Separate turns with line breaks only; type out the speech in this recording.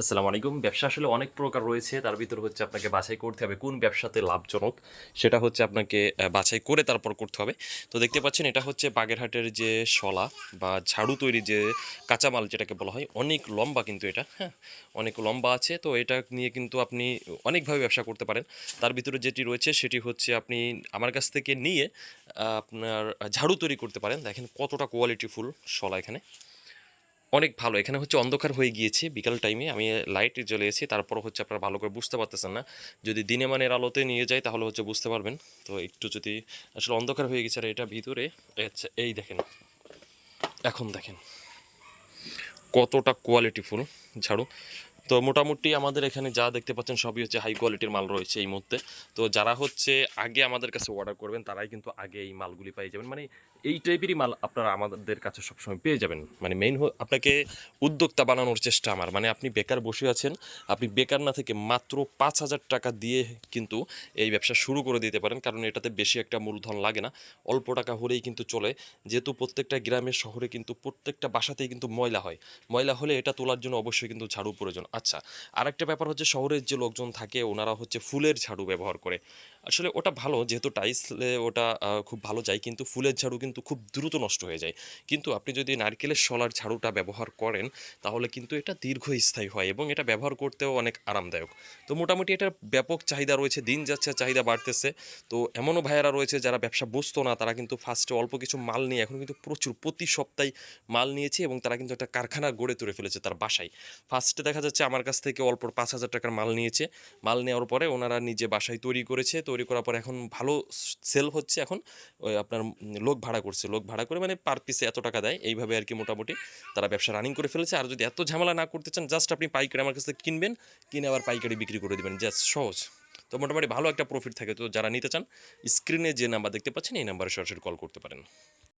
আসসালামু আলাইকুম। ব্যবসা আসলে অনেক প্রকার রয়েছে। তার ভিতর হচ্ছে আপনাকে বাছাই করতে হবে কোন ব্যবসাতে লাভজনক, সেটা হচ্ছে আপনাকে বাছাই করে তারপর করতে হবে। তো দেখতে পাচ্ছেন, এটা হচ্ছে বাগেরহাটের যে শলা বা ঝাড়ু তৈরি যে কাঁচামাল যেটাকে বলা হয়, অনেক লম্বা কিন্তু এটা হ্যাঁ অনেক লম্বা আছে। তো এটা নিয়ে কিন্তু আপনি অনেকভাবে ব্যবসা করতে পারেন। তার ভিতরে যেটি রয়েছে, সেটি হচ্ছে আপনি আমার কাছ থেকে নিয়ে আপনার ঝাড়ু তৈরি করতে পারেন। দেখেন কতটা কোয়ালিটিফুল শলা এখানে। অনেক ভালো। এখানে হচ্ছে অন্ধকার হয়ে গিয়েছে বিকাল টাইমে আমি লাইট জ্বলে এসেছি তারপর হচ্ছে আপনারা ভালো করে বুঝতে পারতেছেন না। যদি দিনে মানের আলোতে নিয়ে যায় তাহলে হচ্ছে বুঝতে পারবেন। তো একটু যদি আসলে অন্ধকার হয়ে গেছে আর এটা ভিতরে আচ্ছা এই দেখেন। এখন দেখেন। কতটা কোয়ালিটিফুল ঝাড়ু। তো মোটামুটি আমাদের এখানে যা দেখতে পাচ্ছেন সবই হচ্ছে হাই কোয়ালিটির মাল রয়েছে এই মুহূর্তে। তো যারা হচ্ছে আগে আমাদের কাছে অর্ডার করবেন, তারাই কিন্তু আগে এই মালগুলি পেয়ে যাবেন। মানে এই টাইপেরই মাল আপনারা আমাদের কাছে সবসময় পেয়ে যাবেন। মানে মেইন আপনাকে উদ্যোক্তা বানানোর চেষ্টা আমার। মানে আপনি বেকার বসে আছেন, আপনি বেকার না থেকে মাত্র পাঁচ হাজার টাকা দিয়ে কিন্তু এই ব্যবসা শুরু করে দিতে পারেন। কারণ এটাতে বেশি একটা মূলধন লাগে না। অল্প টাকা হলেই কিন্তু চলে। যেহেতু প্রত্যেকটা গ্রামে শহরে কিন্তু প্রত্যেকটা বাসাতেই কিন্তু ময়লা হয়। ময়লা হলে এটা তোলার জন্য অবশ্যই কিন্তু ঝাড়ু প্রয়োজন। আচ্ছা আরেকটা ব্যাপার হচ্ছে শহরের যে লোকজন থাকে ওনারা হচ্ছে ফুলের ঝাড়ু ব্যবহার করে। আসলে ওটা ভালো যেহেতু টাইসলে ওটা খুব ভালো যায় কিন্তু ফুলের ঝাড়ু কিন্তু খুব দ্রুত নষ্ট হয়ে যায়। কিন্তু আপনি যদি নারকেলের শলার ঝাড়ুটা ব্যবহার করেন তাহলে কিন্তু এটা দীর্ঘস্থায়ী হয় এবং এটা ব্যবহার করতেও অনেক আরামদায়ক। তো মোটামুটি এটার ব্যাপক চাহিদা রয়েছে, দিন যাচ্ছে চাহিদা বাড়তেছে। তো এমনও ভাইয়েরা রয়েছে যারা ব্যবসা বুঝতো না, তারা কিন্তু ফার্স্টে অল্প কিছু মাল নিয়ে এখন কিন্তু প্রচুর, প্রতি সপ্তাহে মাল নিয়েছে এবং তারা কিন্তু একটা কারখানা গড়ে তুলে ফেলেছে তার বাসায়। ফার্স্টে দেখা যাচ্ছে আমার কাছ থেকে অল্প পাঁচ হাজার টাকার মাল নিয়েছে। মাল নেওয়ার পরে ওনারা নিজে বাসায় তৈরি করেছে। তৈরি করার পর এখন ভালো সেল হচ্ছে এখন। ওই আপনার লোক ভাড়া করছে। লোক ভাড়া করে মানে পার পিসে এত টাকা দেয়। এইভাবে আর কি মোটামুটি তারা ব্যবসা রানিং করে ফেলেছে। আর যদি এত ঝামেলা না করতে চান জাস্ট আপনি পাইকারি আমার কাছ থেকে কিনবেন, কিনে আবার পাইকারি বিক্রি করে দেবেন। জাস্ট সহজ। তো মোটামুটি ভালো একটা প্রফিট থাকে। তো যারা নিতে চান স্ক্রিনে যে নাম্বার দেখতে পাচ্ছেন, এই নাম্বারে সরাসরি কল করতে পারেন।